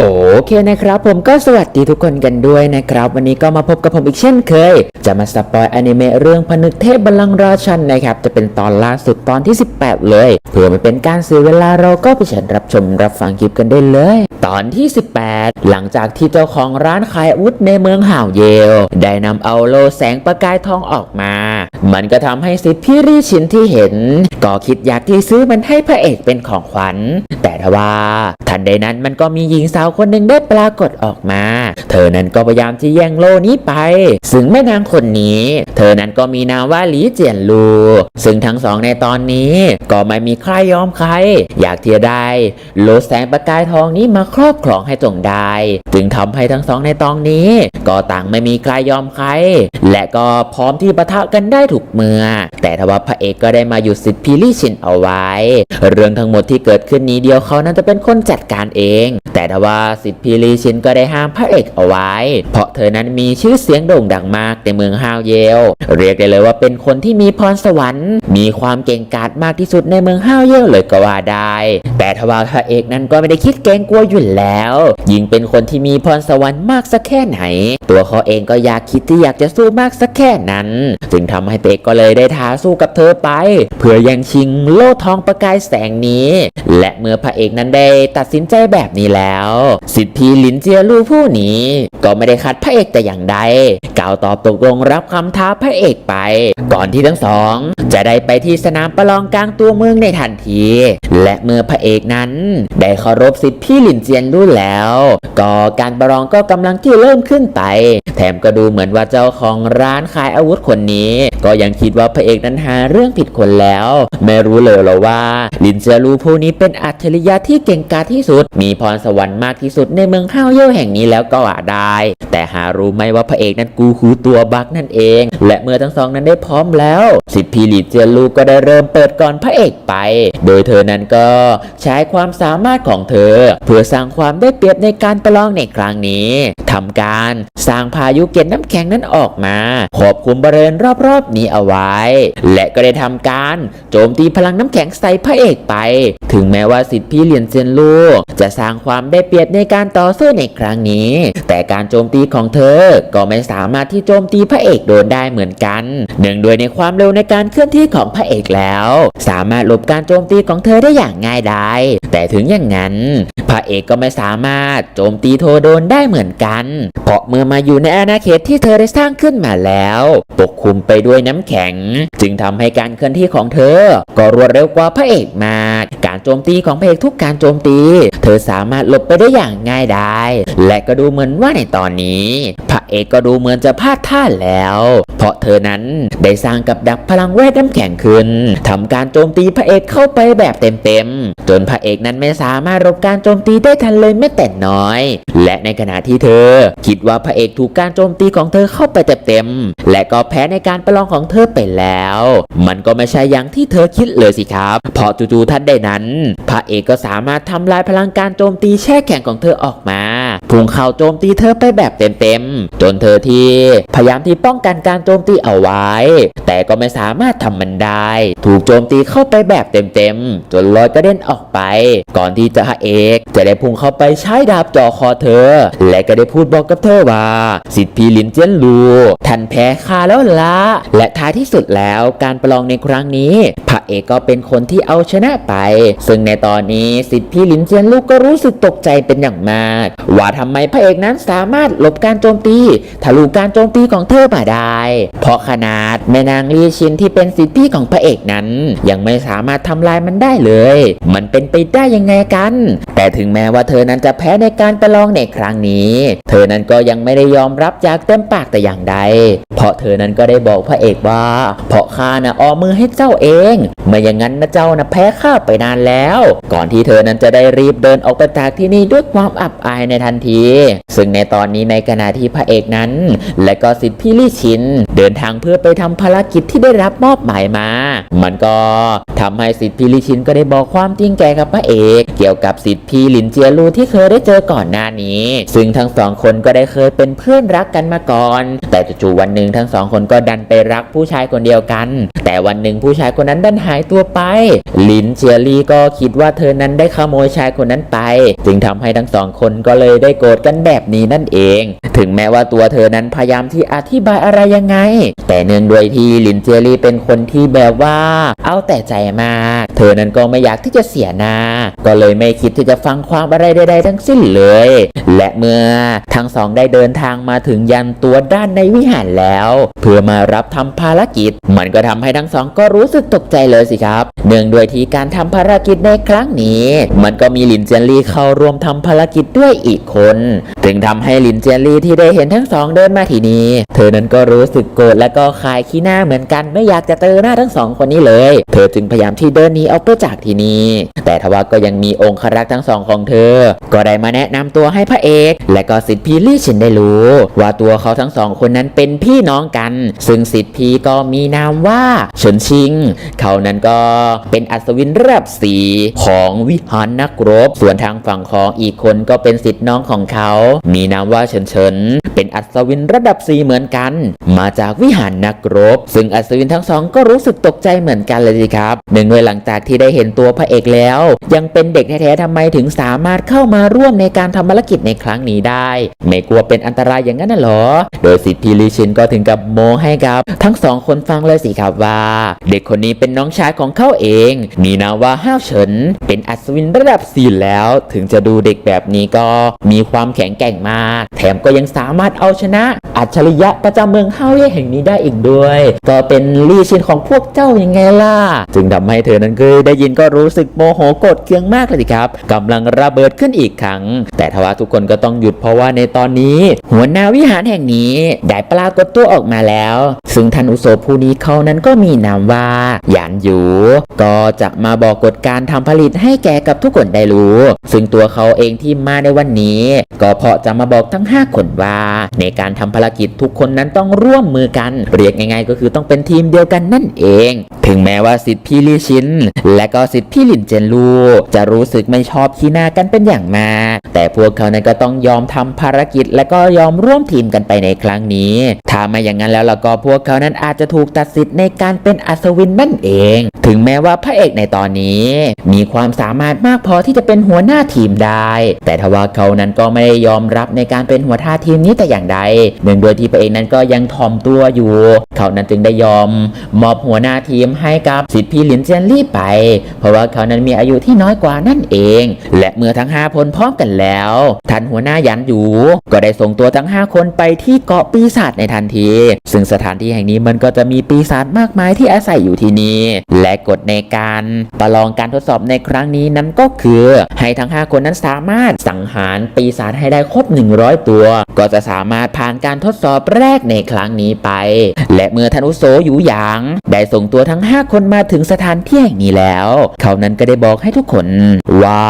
โอเคนะครับผมก็สวัสดีทุกคนกันด้วยนะครับ วันนี้ก็มาพบกับผมอีกเช่นเคย จะมาสปอยอนิเมะเรื่องพนึกเทพบัลลังก์ราชันนะครับ จะเป็นตอนล่าสุดตอนที่ 18 เลย เพื่อไม่เป็นการเสียเวลาเราก็ไปเชิญรับชมรับฟังคลิปกันได้เลย ตอนที่ 18 หลังจากที่เจ้าของร้านขายอาวุธในเมืองห่าวเยล ได้นำเอาโลแสงประกายทองออกมา มันก็ทำให้สิทธิพี่รีชินที่เห็น ก็คิดอยากที่ซื้อมันให้พระเอกเป็นของขวัญ แต่ทว่า ทันใดนั้นมันก็มีหญิงสาวคนหนึ่งได้ปรากฏออกมา เธอนั้นก็พยายามที่แย่งโลนี้ไป ซึ่งแม่นางคนนี้ เธอนั้นก็มีนามว่าหลีเจียนลู ซึ่งทั้งสองในตอนนี้ ก็ไม่มีใครยอมใคร อยากที่จะได้โลแสงประกายทองนี้มาครอบครองให้จงได้ จึงทำให้ทั้งสองในตอนนี้ ก็ต่างไม่มีใครยอมใคร และก็พร้อมที่ปะทะกันได้ได้ถูกเมื่อ แต่ทว่าพระเอกก็ได้มาหยุดสิทธิพิลี่ชินเอาไว้ เรื่องทั้งหมดที่เกิดขึ้นนี้เดียวเขานั้นจะเป็นคนจัดการเอง แต่ทว่าสิทธิพิลี่ชินก็ได้ห้ามพระเอกเอาไว้ เพราะเธอนั้นมีชื่อเสียงโด่งดังมากในเมืองฮาวเยล เรียกได้เลยว่าเป็นคนที่มีพรสวรรค์ มีความเก่งกาจมากที่สุดในเมืองฮาวเยลเลยก็ว่าได้ แต่ทว่าพระเอกนั้นก็ไม่ได้คิดเกรงกลัวอยู่แล้วยิ่งเป็นคนที่มีพรสวรรค์มากสักแค่ไหน ตัวเขาเองก็อยากคิดที่อยากจะสู้มากสักแค่นั้น จึงทำให้พระเอกก็เลยได้ท้าสู้กับเธอไป เพื่อแย่งชิงโล่ทองประกายแสงนี้ และเมื่อพระเอกนั้นได้ตัดสินใจแบบนี้แล้ว สิทธิพีหลินเจียลู่ผู้นี้ ก็ไม่ได้คัดพระเอกแต่อย่างใดกล่าวตอบตกลงรับคำท้าพระเอกไป ก่อนที่ทั้งสอง จะได้ไปที่สนามประลองกลางตัวเมืองในทันที และเมื่อพระเอกนั้น ได้เคารพสิทธิพี่หลินเจียนลู่แล้ว ก็การประลองก็กำลังที่เริ่มขึ้นไป แถมก็ดูเหมือนว่าเจ้าของร้านขายอาวุธคนนี้ก็ยังคิดว่าพระเอกนั้นหาเรื่องผิดคนแล้ว ไม่รู้เลยหรอว่า ลินเจียรูผู้นี้เป็นอัจฉริยะที่เก่งกาจที่สุด มีพรสวรรค์มากที่สุดในเมืองห้าวเย่าแห่งนี้แล้วก็ว่าได้ แต่หารู้ไหมว่าพระเอกนั้นกูคือตัวบักนั่นเอง และเมื่อทั้งสองนั้นได้พร้อมแล้วสิทธิพีลินเจียรูก็ได้เริ่มเปิดก่อนพระเอกไป โดยเธอนั้นก็ใช้ความสามารถของเธอ เพื่อสร้างความได้เปรียบในการประลองในครั้งนี้ทำการสร้างพายุเกล็ดน้ำแข็งนั้นออกมาควบคุมบริเวณรอบๆนี้เอาไว้ และก็ได้ทำการโจมตีพลังน้ำแข็งใส่พระเอกไป ถึงแม้ว่าสิทธิพี่เหรียญเซียนลูจะสร้างความได้เปรียบในการต่อสู้ในครั้งนี้ แต่การโจมตีของเธอก็ไม่สามารถที่โจมตีพระเอกโดนได้เหมือนกันเนื่องด้วยในความเร็วในการเคลื่อนที่ของพระเอกแล้ว สามารถหลบการโจมตีของเธอได้อย่างง่ายดายแต่ถึงอย่างนั้น พระเอกก็ไม่สามารถโจมตีโทโดนได้เหมือนกัน เพราะเมื่อมาอยู่ในอาณาเขตที่เธอได้สร้างขึ้นมาแล้ว ปกคลุมไปด้วยน้ำแข็ง จึงทำให้การเคลื่อนที่ของเธอ ก็รวดเร็วกว่าพระเอกมาก การโจมตีของพระเอกทุกการโจมตี เธอสามารถหลบไปได้อย่างง่ายดายและก็ดูเหมือนว่าในตอนนี้ พระเอกก็ดูเหมือนจะพลาดท่าแล้ว เพราะเธอนั้นได้สร้างกับดักพลังเวทน้ำแข็งขึ้นทำการโจมตีพระเอกเข้าไปแบบเต็มๆจนพระเอกนั้นไม่สามารถหลบการโจมตีได้ทันเลยแม้แต่น้อย และในขณะที่เธอ คิดว่าพระเอกถูกการโจมตีของเธอเข้าไปเต็มๆและก็แพ้ในการประลองของเธอไปแล้ว มันก็ไม่ใช่อย่างที่เธอคิดเลยสิครับเพราะจู่ๆท่านใดนั้น พระเอกก็สามารถทำลายพลังการโจมตีแช่แข็งของเธอออกมา พุ่งเข้าโจมตีเธอไปแบบเต็มๆ จนเธอที่พยายามที่ป้องกันการโจมตีเอาไว้ แต่ก็ไม่สามารถทำมันได้ ถูกโจมตีเข้าไปแบบเต็มๆ จนลอยกระเด็นออกไป ก่อนที่จะพระเอกจะได้พุ่งเข้าไปใช้ดาบจ่อคอเธอ และก็ได้พูดบอกกับเธอว่า สิทธิพีลินเจียนลูท่านแพ้ข้าแล้วละ และท้ายที่สุดแล้วการประลองในครั้งนี้พระเอกก็เป็นคนที่เอาชนะไป ซึ่งในตอนนี้สิทธิพีลินเจียนลูก็รู้สึกตกใจเป็นอย่างมากว่าทำไมพระเอกนั้นสามารถหลบการโจมตีทะลุการโจมตีของเธอมาได้ เพราะขนาดแม่นางลีชินที่เป็นสิทธิพี่ของพระเอกนั้น ยังไม่สามารถทำลายมันได้เลย มันเป็นไปได้ยังไงกัน แต่ถึงแม้ว่าเธอนั้นจะแพ้ในการประลองในครั้งนี้ เธอนั้นก็ยังไม่ได้ยอมรับจากเต็มปากแต่อย่างใด เพราะเธอนั้นก็ได้บอกพระเอกว่า เพราะข้านะออมมือให้เจ้าเองไม่อย่างนั้นนะเจ้านะแพ้ข้าไปนานแล้ว ก่อนที่เธอนั้นจะได้รีบเดินออกไปจากที่นี่ด้วยความอับอายในทันทีที ซึ่งในตอนนี้ในขณะที่พระเอกนั้น และก็สิทธิพี่ลี่ชินเดินทางเพื่อไปทำภารกิจที่ได้รับมอบหมายมา มันก็ทำให้สิทธิพี่ลี่ชินก็ได้บอกความจริงแก่กับพระเอก เกี่ยวกับสิทธิพี่หลินเจียลูที่เคยได้เจอก่อนหน้านี้ ซึ่งทั้งสองคนก็ได้เคยเป็นเพื่อนรักกันมาก่อน แต่จู่ๆวันหนึ่งทั้งสองคนก็ดันไปรักผู้ชายคนเดียวกัน แต่วันหนึ่งผู้ชายคนนั้นดันหายตัวไป ลินเจียลีก็คิดว่าเธอนั้นได้ขโมยชายคนนั้นไป จึงทำให้ทั้งสองคนก็เลยได้โกรธกันแบบนี้นั่นเอง ถึงแม้ว่าตัวเธอนั้นพยายามที่อธิบายอะไรยังไง แต่เนื่องด้วยที่ลินเจียลี่เป็นคนที่แบบว่า เอาแต่ใจมาก เธอนั้นก็ไม่อยากที่จะเสียหน้า ก็เลยไม่คิดที่จะฟังความอะไรใดๆทั้งสิ้นเลย และเมื่อทั้งสองได้เดินทางมาถึงยันตัวด้านในวิหารแล้ว เพื่อมารับทำภารกิจ มันก็ทำให้ทั้งสองก็รู้สึกตกใจเลยสิครับ เนื่องด้วยที่การทำภารกิจในครั้งนี้ มันก็มีลินเจียนลี่เข้าร่วมทำภารกิจด้วยอีกคนถึงทำให้ลินเจียนลี่ที่ได้เห็นทั้งสองเดินมาที่นี้ เธอนั้นก็รู้สึกโกรธและก็คายขี้หน้าเหมือนกันไม่อยากจะเจอหน้าทั้งสองคนนี้เลย เธอจึงพยายามที่เดินหนีออกไปจากที่นี้แต่ทว่าก็ยังมีองค์ครักษ์ทั้งสองของเธอ ก็ได้มาแนะนำตัวให้พระเอก และก็สิทธิพีลี่ชินได้รู้ ว่าตัวเขาทั้งสองคนนั้นเป็นพี่น้องกัน ซึ่งสิทธิพีก็มีนามว่าเฉินชิง เขานั้นก็เป็นอัศวินระดับสีของวิหารนักรบ ส่วนทางฝั่งของอีกคนก็เป็นสิทธิน้องของเขา มีนามว่าเฉินเฉินเป็นอัศวินระดับสีเหมือนกัน มาจากวิหารนักรบ ซึ่งอัศวินทั้งสองก็รู้สึกตกใจเหมือนกันเลยสิครับหนึ่งเลยหลังจากที่ได้เห็นตัวพระเอกแล้ว ยังเป็นเด็กแท้ๆทำไมถึงสามารถเข้ามาร่วมในการทำภารกิจในครั้งนี้ได้ ไม่กลัวเป็นอันตรายอย่างนั้นน่ะหรอ โดยสิทธิพีลิชินก็ถึงกับโมให้กับทั้งสองคนฟังเลยสิครับว่า เด็กคนนี้เป็นน้องชายของเขาเอง มีนามว่าห้าวเฉิน เป็นอัศวินระดับสี่แล้ว ถึงจะดูเด็กแบบนี้ก็มีความแข็งแกร่งมาก แถมก็ยังสามารถเอาชนะอัจฉริยะประจำเมืองเฮาเย่แห่งนี้ได้อีกด้วย ก็เป็นลี่ชินของพวกเจ้ายังไงล่ะ จึงทำให้เธอนั้นคือได้ยินก็รู้สึกโมโหโกรธเคืองมากเลยครับกำลังระเบิดขึ้นอีกครั้ง แต่ทว่าทุกคนก็ต้องหยุดเพราะว่าในตอนนี้ หัวหน้าวิหารแห่งนี้ได้ปรากฏตัวออกมาแล้ว ซึ่งท่านอุโสผู้นี้เขานั้นก็มีนามว่าหยานหยูก็จะมาบอกกฎการทำผลิตให้แก่กับทุกคนได้รู้ ซึ่งตัวเขาเองที่มาในวันนี้ก็เพราะจะมาบอกทั้ง 5 คนว่า ในการทำภารกิจทุกคนนั้นต้องร่วมมือกัน เรียกง่ายๆ ก็คือต้องเป็นทีมเดียวกันนั่นเอง ถึงแม้ว่าสิทธิพี่ลี่ชินและก็สิทธิพี่หลินเจนลูจะรู้สึกไม่ชอบขี้หน้ากันเป็นอย่างมากแต่พวกเขานั้นก็ต้องยอมทำภารกิจ และก็ยอมร่วมทีมกันไปในครั้งนี้ถ้าไม่อย่างนั้นแล้วล่ะก็พวกเขานั้นอาจจะถูกตัดสิทธิ์ในการเป็นอัศวินนั่นเอง ถึงแม้ว่าพระเอกในตอนนี้ มีความสามารถมากพอที่จะเป็นหัวหน้าทีมได้ แต่ทว่าเขานั้นก็ไม่ได้ยอมรับในการเป็นหัวหน้าทีมนี้แต่อย่างใดเนื่องด้วยที่พระเอกนั้นก็ยังถ่อมตัวอยู่ เขานั้นจึงได้ยอม มอบหัวหน้าทีมให้กับสิทธิพี่หลินเจียนลี่ไป เพราะว่าเขานั้นมีอายุที่น้อยกว่านั่นเอง และเมื่อทั้ง 5 คนพร้อมกันแล้วท่านหัวหน้ายันอยู่ ก็ได้ส่งตัวทั้ง 5 คนไปที่เกาะปีศาจในทันที ซึ่งสถานที่แห่งนี้มันก็จะมีปีศาจมากมายที่อาศัยอยู่ที่นี่ และกฎในการประลองการทดสอบในครั้งนี้นั้นก็คือ ให้ทั้ง 5 คนนั้นสามารถสังหารปีศาจให้ได้ครบ 100 ตัว ก็จะสามารถผ่านการทดสอบแรกในครั้งนี้ไป และเมื่อธนุโสอยู่หยาง ได้ส่งตัวทั้ง 5 คนมาถึงสถานที่แห่งนี้แล้ว เขานั้นก็ได้บอกให้ทุกคน ว่า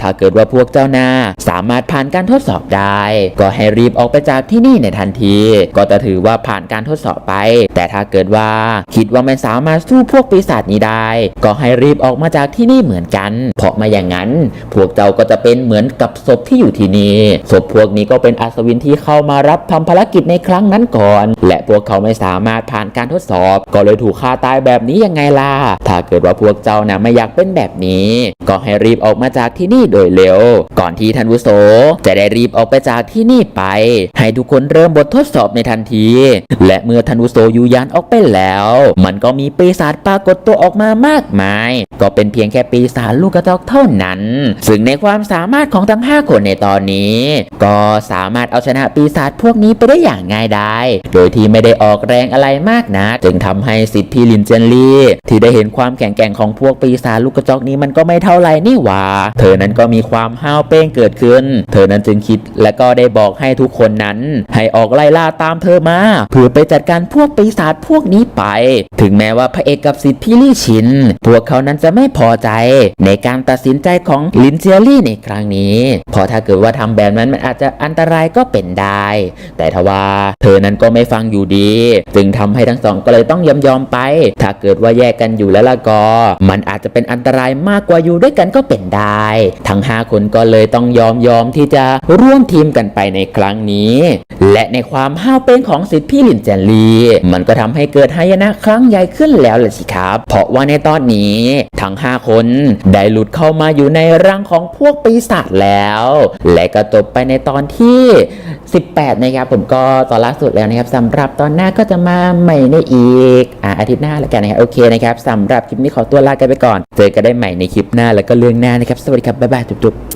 ถ้าเกิดว่าพวกเจ้าหน้าสามารถผ่านการทดสอบได้ ก็ให้รีบออกไปจากที่นี่ในทันที ก็จะถือว่าผ่านการทดสอบไป แต่ถ้าเกิดว่าคิดว่าไม่สามารถสู้พวกปีศาจนี้ได้ ก็ให้รีบออกมาจากที่นี่เหมือนกัน เพราะมาอย่างนั้น พวกเจ้าก็จะเป็นเหมือนกับศพที่อยู่ที่นี่ศพพวกนี้ก็เป็นอัศวินที่เข้ามารับทำภารกิจในครั้งนั้นก่อน และพวกเขาไม่สามารถผ่านการทดสอบ ก็เลยถูกฆ่าตายแบบนี้ยังไงล่ะ ถ้าเกิดว่าพวกเจ้านะไม่อยากเป็นแบบนี้ ก็ให้รีบออกมาจากที่นี่โดยเร็ว ก่อนที่ท่านวุโส จะได้รีบออกไปจากที่นี่ไป ให้ทุกคนเริ่มบททดสอบในทันที และเมื่อท่านวุโสยูยานออกไปแล้ว มันก็มีปีศาจปรากฏตัวออกมามากมาย ก็เป็นเพียงแค่ปีศาจลูกกระจอกเท่านั้น ซึ่งในความสามารถของทั้ง 5 คนในตอนนี้ ก็สามารถเอาชนะปีศาจพวกนี้ไปได้อย่างง่ายดายโดยที่ไม่ได้ออกแรงอะไรมากนะจึงทำให้สิทธิ์พี่ลินเจนลี่ที่ได้เห็นความแข็งแกร่งของพวกปีศาจลูกกระจอกนี้มันก็ไม่เท่าไหร่นี่หว่า เธอนั้นก็มีความห้าวเป้งเกิดขึ้น เธอนั้นจึงคิดและก็ได้บอกให้ทุกคนนั้น ให้ออกไล่ล่าตามเธอมาเพื่อไปจัดการพวกปีศาจพวกนี้ไป ถึงแม้ว่าพระเอกกับสิทธิ์พี่ลี่ชิน พวกเขานั้นจะไม่พอใจ ในการตัดสินใจของลินเจียลี่ในครั้งนี้เพราะถ้าเกิดว่าทำแบบนั้นมันอาจจะอันตรายก็เป็นได้ แต่ทว่าเธอนั้นก็ไม่ฟังอยู่ดี จึงทำให้ทั้งสองก็เลยต้องยอมยอมไป ถ้าเกิดว่าแยกกันอยู่แล้วล่ะก็มันอาจจะเป็นอันตรายมากกว่าอยู่ด้วยกันก็เป็นได้ ทั้ง 5 คนก็เลยต้องยอมยอมที่จะร่วมทีมกันไปในครั้งนี้ และในความห้าวเป็นของสิทธิพี่หลินเจนลีมันก็ทำให้เกิดหายนะครั้งใหญ่ขึ้นแล้วล่ะสิครับ เพราะว่าในตอนนี้ทั้ง 5 คนได้หลุดเข้ามาอยู่ในร่างของพวกปีศาจแล้ว และก็จบไปในตอนที่ 18 นะครับ ผมก็ตอนล่าสุดแล้วนะครับสำหรับตอนหน้าก็จะมาใหม่ในอีกอ่าอาทิตย์หน้าแล้วกันนะครับโอเคนะครับสำหรับคลิปนี้ขอตัวลากันไปก่อน เจอกันได้ใหม่ในคลิปหน้าแล้วก็เรื่องหน้านะครับ สวัสดีครับบ๊ายบายจุ๊บ